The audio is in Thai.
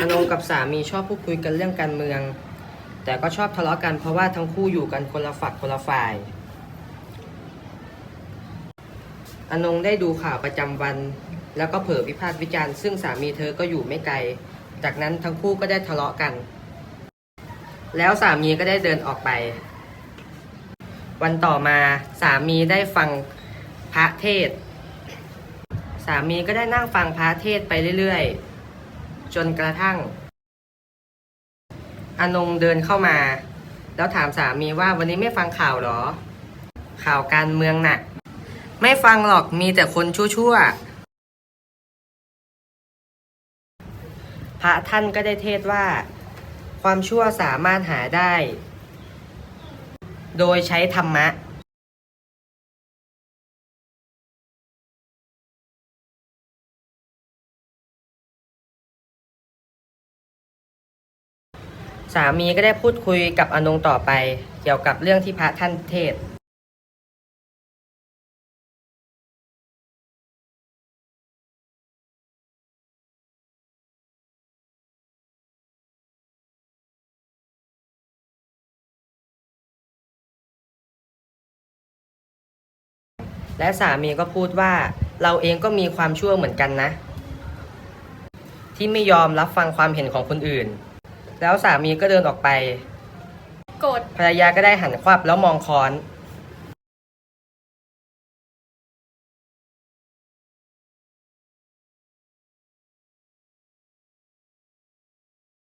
อนงกับสามีชอบพูดคุยกันเรื่องการเมือง แต่ก็ชอบทะเลาะกันเพราะว่าทั้งคู่อยู่กันคนละฝักคนละฝ่าย อนงได้ดูข่าวประจำวัน แล้วก็เผลอวิพากษ์วิจารณ์ซึ่งสามีเธอก็อยู่ไม่ไกล จากนั้นทั้งคู่ก็ได้ทะเลาะกัน แล้วสามีก็ได้เดินออกไป วันต่อมาสามีได้ฟังพระเทศ สามีก็ได้นั่งฟังพระเทศไปเรื่อยๆ จนกระทั่ง อนงเดินเข้ามา แล้วถามสามีว่าวันนี้ไม่ฟังข่าวหรอ ข่าวการเมืองหน่ะไม่ฟังหรอกมีแต่คนชั่วๆพระท่านก็ได้เทศว่า ความชั่วสามารถหาได้ โดยใช้ธรรมะ สามีก็ได้พูดคุยกับอนงต่อไป เกี่ยวกับเรื่องที่พระท่านเทศและสามีก็พูดว่าเราเองก็มีความชั่วเหมือนกันนะ ที่ไม่ยอมรับฟังความเห็นของคนอื่น แล้วสามีก็เดินออกไป โกรธ ภรรยาก็ได้หันควับแล้วมองค้อนโ